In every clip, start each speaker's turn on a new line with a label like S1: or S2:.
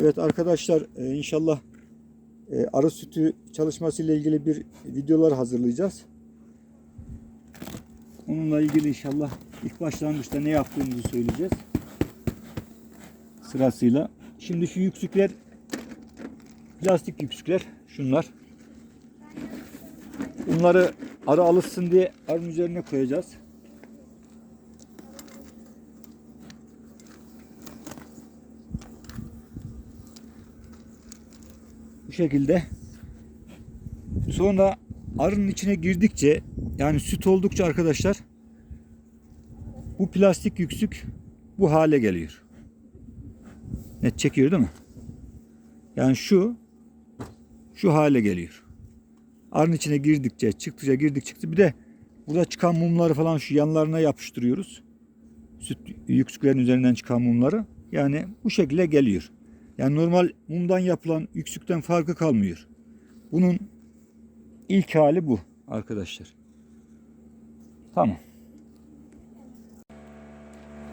S1: Evet arkadaşlar e, inşallah e, arı sütü çalışması ile ilgili bir videolar hazırlayacağız. Onunla ilgili inşallah ilk başlangıçta ne yaptığımızı söyleyeceğiz. Sırasıyla. Şimdi şu yüksükler plastik yüksükler şunlar. Bunları arı alışsın diye arının üzerine koyacağız. Bu şekilde. Sonra arının içine girdikçe yani süt oldukça arkadaşlar bu plastik yüksük bu hale geliyor. Net çekiyor değil mi? Yani şu şu hale geliyor. Arın içine girdikçe, çıktıkça girdik çıktı. Bir de burada çıkan mumları falan şu yanlarına yapıştırıyoruz. Süt yüksüklerin üzerinden çıkan mumları. Yani bu şekilde geliyor. Yani normal mumdan yapılan yüksükten farkı kalmıyor. Bunun ilk hali bu arkadaşlar. Tamam.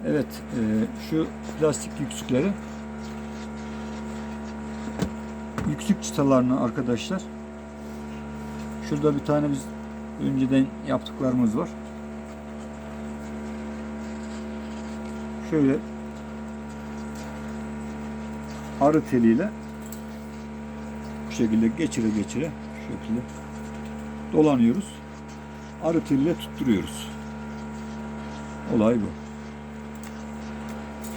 S1: Evet, e, şu plastik yüksükleri yüksük çıtalarını arkadaşlar şurada bir tane biz önceden yaptıklarımız var. Şöyle arı teliyle bu şekilde geçire geçire şu şekilde dolanıyoruz. Arı teliyle tutturuyoruz. Olay bu.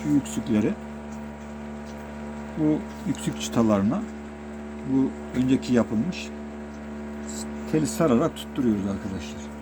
S1: Şu yüksükleri bu yüksük çıtalarına bu önceki yapılmış teli sararak tutturuyoruz arkadaşlar.